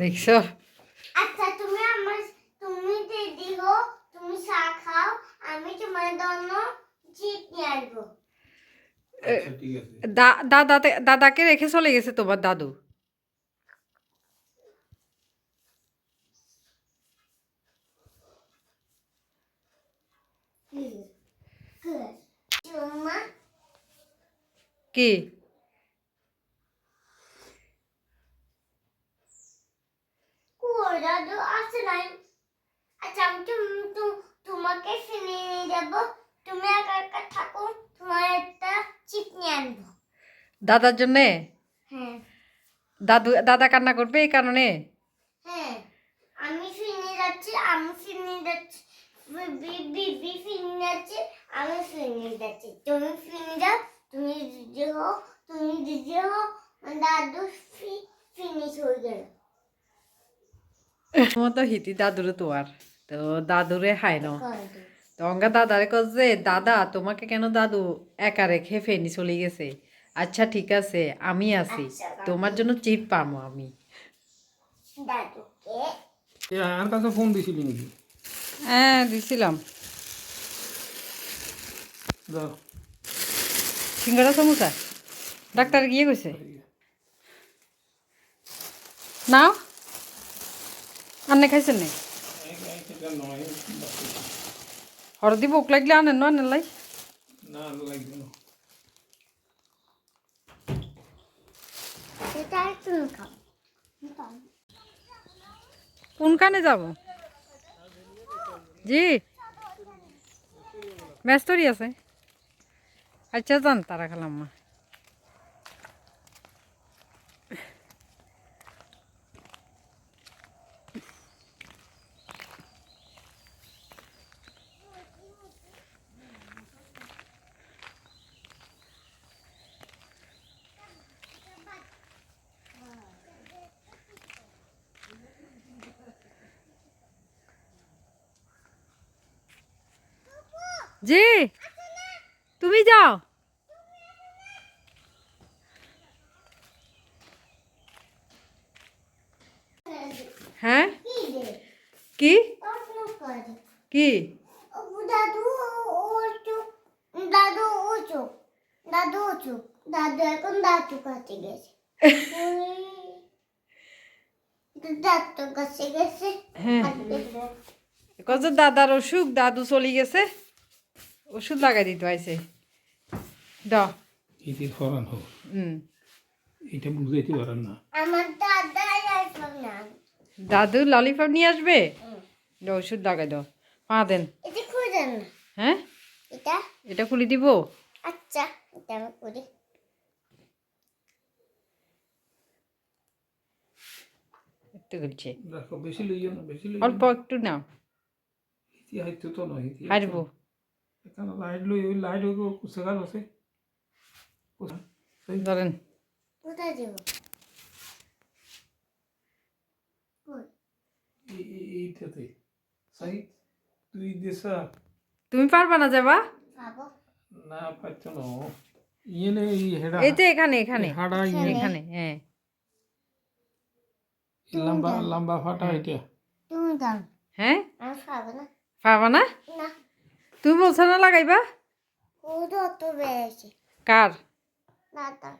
দেখছ আচ্ছা তুমি আমার তুমি দিদি হো তুমি চা খাও আমি তোমার জন্য চিপ নিয়ে আসব আচ্ছা ঠিক আছে দা- দাদাতে দাদাকে রেখে চলে গেছে তোমার দাদু Good. তোমা কি তো আসে নাই? আচ্ছা আমি তোমাকে ফিরে নিয়ে যাব। তুমি একা একা থাকো তোমার একটা চিপ নিয়ে আনব। দাদার জন্যে? হ্যাঁ। দাদু দাদা কান্না করবে এই কারণে? হ্যাঁ আমি ফিরে যাচ্ছি আমি ফিরে যাচ্ছি। বিবি ফিরে যাচ্ছে আমি ফিরে যাচ্ছি। তুমি ফিরে যাও দিদি তুমি দিদি হো দাদু ফিনিশ হয়ে গেল তোমার তো হিতি দাদুরে তোমার তো দাদুরে হাই ন তো অঙ্গা দাদারে কছে দাদা তোমাকে কেন দাদু একা রেখে ফেনি চলে গেছে? আচ্ছা ঠিক আছে আমি আছি। আচ্ছা, তোমার জন্য চিপ পামো আমি। আর কাছে ফোন দিছিলি নাকি? হ্যাঁ দিছিলাম। সিঙ্গারা সমোসা? ডাক্তার গিয়ে কইছে? নাও। আনে খাইছেন নি? হরদি ভোক লাগলে আনেন না আনেন লাই কোন কানে যাব? জি। ব্যস্তরি আছে। আচ্ছা যান তারা খালাম জি তুমি যাও। হ্যাঁ? কি? কি? ও দাদু দাদু দাদু চুপ দাদু এখন দাঁতু কাছে গেছে দাঁতু কাছে গেছে হ্যাঁ। কত দাদার অসুখ? দাদু চলে গেছে? ওষুধ লাগাই দিতে আইছে দ। এটি ফরান হোক। হুম। এটা বুঝাইতে পারেন না। আমার দাদা আইফোন না দাদু ললিপপ নিয়ে আসবে? দ ওষুধ লাগাই দাও পা দেন। এটা খুঁজেন না? হ্যাঁ? এটা? এটা খুলে দিব? আচ্ছা এটা আমি করি একটু খুলছে। দেখো বেশি লইও না বেশি লইও অল্প একটু নাও। ইতি হাইতে তো নয় ইতি হারবো এখানে লাইট লই ওই লাইট ওই কুসেগাল আছে ধরেন। কোথায় দেবো? এইটাতে। সাই তুই দেশা। তুমি পারবা না যাবা? না পাচ্ছ না। ইয়ে নে এই হেডা। এই তো এখানে এখানে। হাড়া ইয়ে। এখানে হ্যাঁ। লম্বা লম্বা ফাটা এটা। তুমি দাও। হ্যাঁ? আমি পাবো না। পারবা না? না। তুমি বলছো না লাগাইবা? কার? দাদা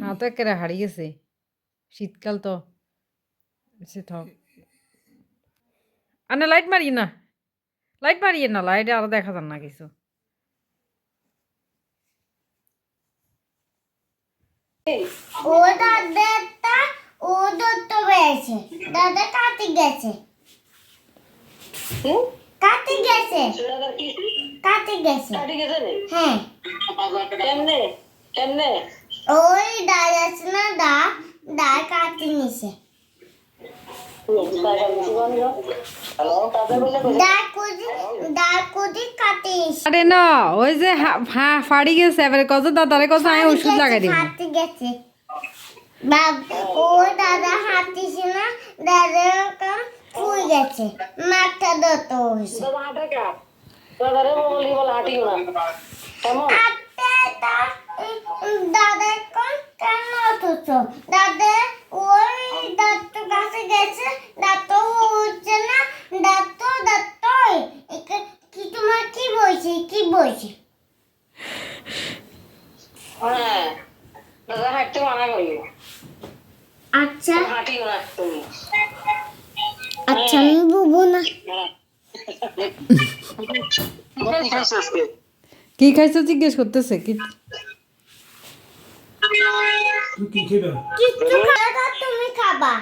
না তো একেবারে হারিয়ে গেছে। শীতকাল তো। সে থাক। লাইট মারিয়ে না। লাইট মারিয়ে না লাইটে আরও দেখা যান না কিছু। ও দাদাটা ও যত বেড়েছে। দাদা কাটে গেছে। কাটে গেছে। কাটে গেছে। হ্যাঁ। কেমনে? কেমনে? ওই দাদা আছে না দা দা কাটে নিছে। দা দা কাটে আরে না ওই যে হা- হা- ফাড়ি গেছে এবারে কত দাদারে কত আমি ওষুধ লাগাই দিব। হাতে গেছে। ও দাদা হাতিছে না দাদা ফুই গেছে। মাথা দত হয়েছে। তোমার হাঁটা দাদারে বলি বলে হাঁটিও না কেমন? দাদা কোন কেন অথচ দাদা ওই দাঁত কাছে গেছে। দাঁত হচ্ছে না। দাঁত দাঁত কি তোমার কি বলছে? কি বলছে? হ্যাঁ। দাদা হাঁটতে মানা করি আচ্ছা। হাঁটিও না তুমি। আচ্ছা আমি বুবু না। কি খাইছো জিজ্ঞেস করতেছে কি? খেবা তুমি খাবা।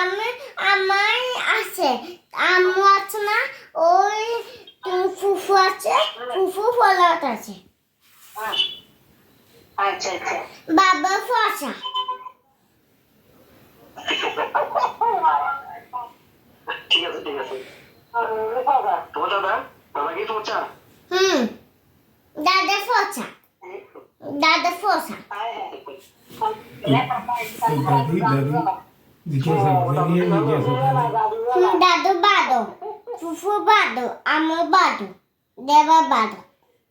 আমি আমার আছে। আম্মু আছে না ওই ফুফু আছে ফুফু ফলাট আছে। আচ্ছা আচ্ছা বাবা ফসা। আছে ঠিক আছে তোমার দাদা দাদা কি তোমার চা হুম দাদা ফসা দাদা ফসা দাদি দাদি জিজ্ঞাসা বেরিয়ে জিজ্ঞাসা দাদি হুম, দাদু বাদো ফুফু বাদো আম্মু বাদো দেবা বাদো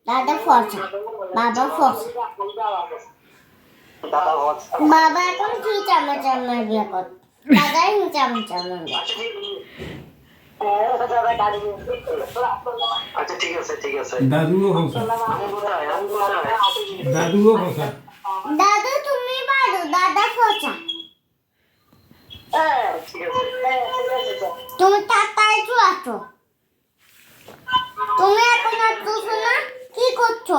দাদা ফসা বাবা ফসা দাদা বস বাবা এখন কি চামচ চামচ বিয়ে কর দাদাই চামচ চামচ বিয়ে আচ্ছা ঠিক আছে ঠিক আছে। দাদুও খসা আমি কোথায়? আমি কোথায়? দাদুও খসা দাদু তুমি দাদা ফসা হ্যাঁ ঠিক আছে। তুমি তুমি এখন আসছো না কি করছ?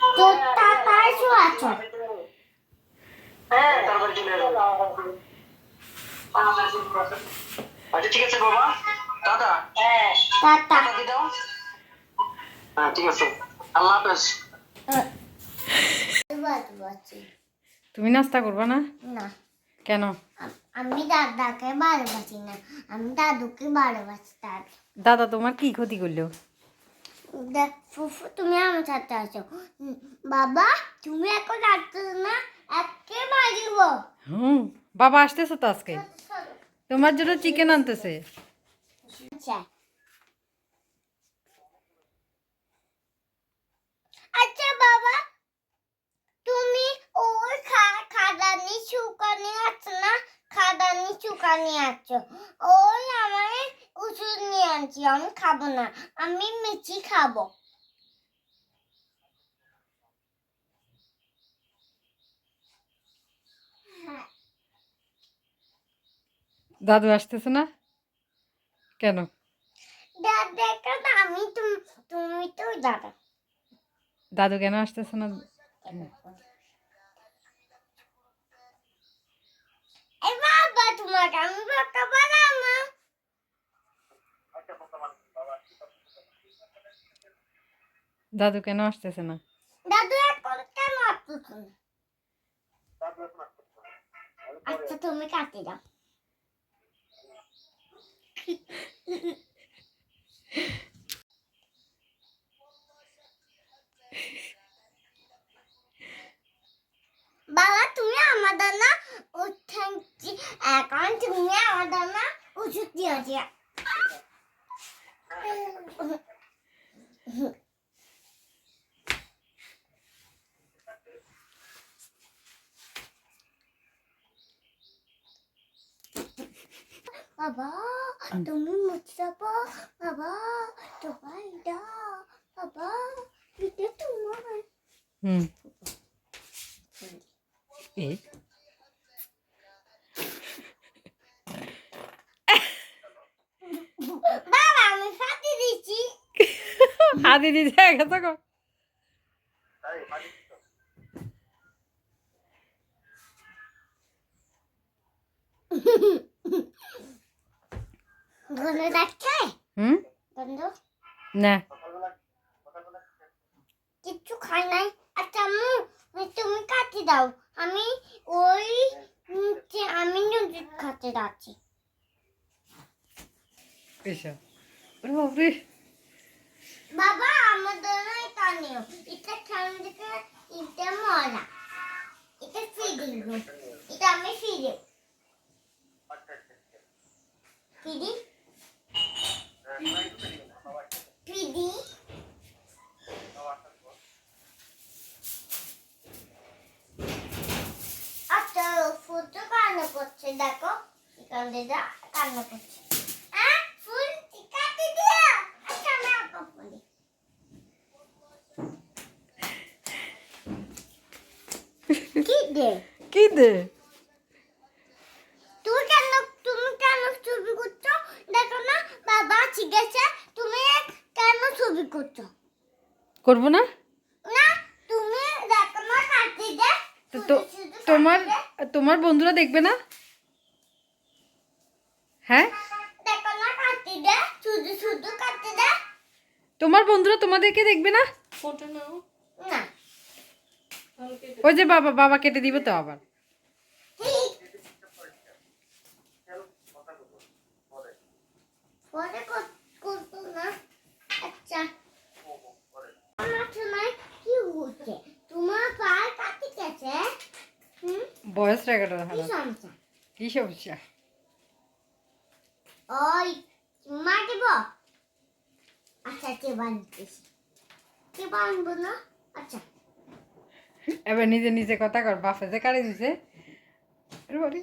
তো তাড়াতাড়ি চলে আসো। হ্যাঁ আচ্ছা ঠিক আছে বাবা দাদা হ্যাঁ। টাটা। দাও। হ্যাঁ ঠিক আছে। আল্লাহ হাফেজ। তুমি নাস্তা করবা না? না। কেন? আম- দাদাকে ভালোবাসি না। আমি দাদুকে ভালোবাসি দাদু দাদা তোমার কি ক্ষতি করল? ফুফু তুমি আমার সাথে আসো হুম, বাবা তুমি এখন আসছো না? একে মারিব। হুম, বাবা আসতেছে তো আজকে। তোমার জন্য চিকেন আনতেছে। আচ্ছা বাবা, তুমি আছে না? নিয়ে আনছি, আমি খাব না, আমি মিচি খাব। দাদু আসতেছে না? কেন? দাদা কেন আমি তুমি তো দাদা। দাদু কেন আসতেছে না? দাদু কেন আসতেছে না? দাদু এখন কেন আসতেছ? আচ্ছা তুমি কাটি দাও বাবা তুমি আমাদের না উঠাচ্ছি এখন তুমি আমাদের না ওষুধ দিয়েছি বাবা তুমি মুছাবো বাবা তোমার এটা বাবা এটা তোমার হুম। এই বাবা আমি ফাটি দিচ্ছি হাতি দিতে গেছে গো। গন্ধ দেখছে হুম? গন্ধ? না। কিচ্ছু খাই নাই। আম্মু তুমি কাটি দাও। আমি ওই আমি নুডলস খাতে যাচ্ছি। বাবা আমাদের না এটা নিও এটা খান থেকে এটা মজা এটা ফিডিং এটা আমি ফিডি ফিডি ফিডি করছে দেখো। এখান দিয়ে কান্না করছে। আচ্ছা কি দে? তুমি কেন তুমি কেন ছবি করছ? দেখো না বাবা ঠিক আছে তুমি কেন ছবি করছ? করব না? না তুমি দেখো না কাটি দে। তোমার তোমার বন্ধুরা দেখবে না? হ্যাঁ? তোমার বন্ধুরা তোমাদেরকে দেখবে না? না। ওই যে বাবা বাবা কেটে দিবে তো আবার। ঠিক করতো না। আচ্ছা। কি হচ্ছে? তোমার পায়ে কাটি গেছে? হুম বয়স রেকর্ডার কি সমস্যা? ওই মা দেব? আচ্ছা কে বানতেছি কে বানবো না? আচ্ছা। এবার নিজে নিজে কথা কর বাপে যে কাড়ে দিছে বাড়ি।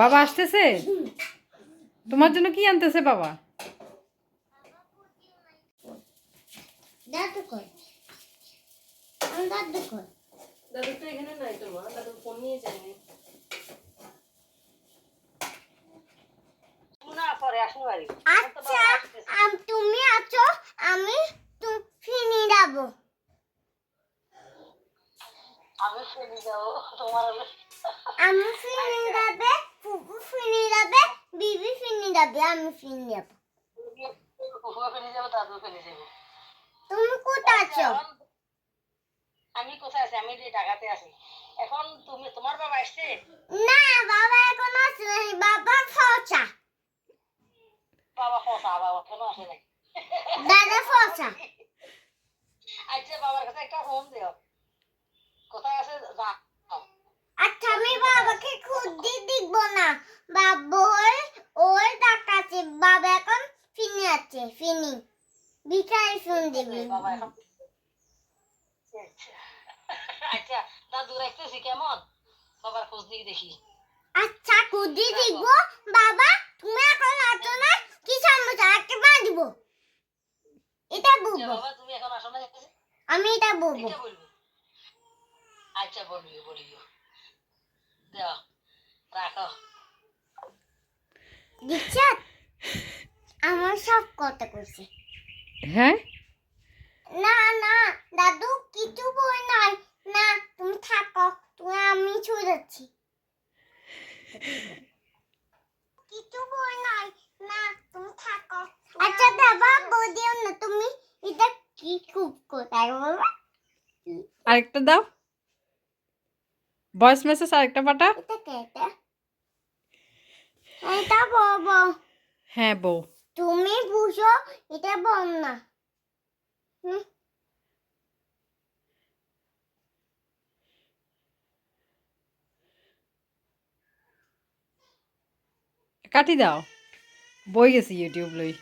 বাবা আসতেছে? তোমার জন্য কি আনতেছে বাবা? দাদু কই? আমার দাদু কই? দাদু তো এখানে নাই তো মা দাদু ফোন নিয়ে যায়নি। না পরে আসুন বাড়ি। আচ্ছা তুমি আছো আমি তুমি ফিনি যাব। আমি যাব তোমার আমি ফিনি যাবে ফুফু ফিনি যাবে বিবি ফিনি যাবে আমি যাব তুমি কোথায় আছো? আমি কোথায় আছি? আমি ঢাকাতে আছি। এখন তুমি তোমার বাবা আসছে না বাবা এখন আসে নাই। বাবা ফসা। বাবা ফসা বাবা কেন আসে নাই। দাদা ফসা। আচ্ছা বাবার কাছে একটা ফোন দিও। কোথায় আছে? যা। আচ্ছা আমি বাবাকে খুঁজতে দিব না। বাবা ওই ওই ডাকাছে বাবা এখন ফিনি আছে ফিনি বিকাই ফোন দিবি বাবা এখন আচ্ছা। দাদু বাবার খোঁজ দিয়ে দেখি আচ্ছা খুঁজতে দিব। বাবা, তুমি এখন আছো না কি সমস্যা একটা বাঁধব এটা বলব। বাবা তুমি এখন আসো না আমি এটা বলব। আচ্ছা রাখো আমার সব কথা করছে হ্যাঁ? না না দাদু কিছু বই নাই না তুমি থাকো তুমি আমি চলে যাচ্ছি। কিছু বই নাই না তুমি থাকো আচ্ছা বাবা বদিও না তুমি এটা কি খুব কোথায় বলবা আরেকটা দাও। ভয়েস মেসেজ আরেকটা পাঠা। এটা কে এটা? এটা বাবা হ্যাঁ বউ। তুমি বুঝো এটা বল না। কাটি দাও। বই গেছি ইউটিউব লই।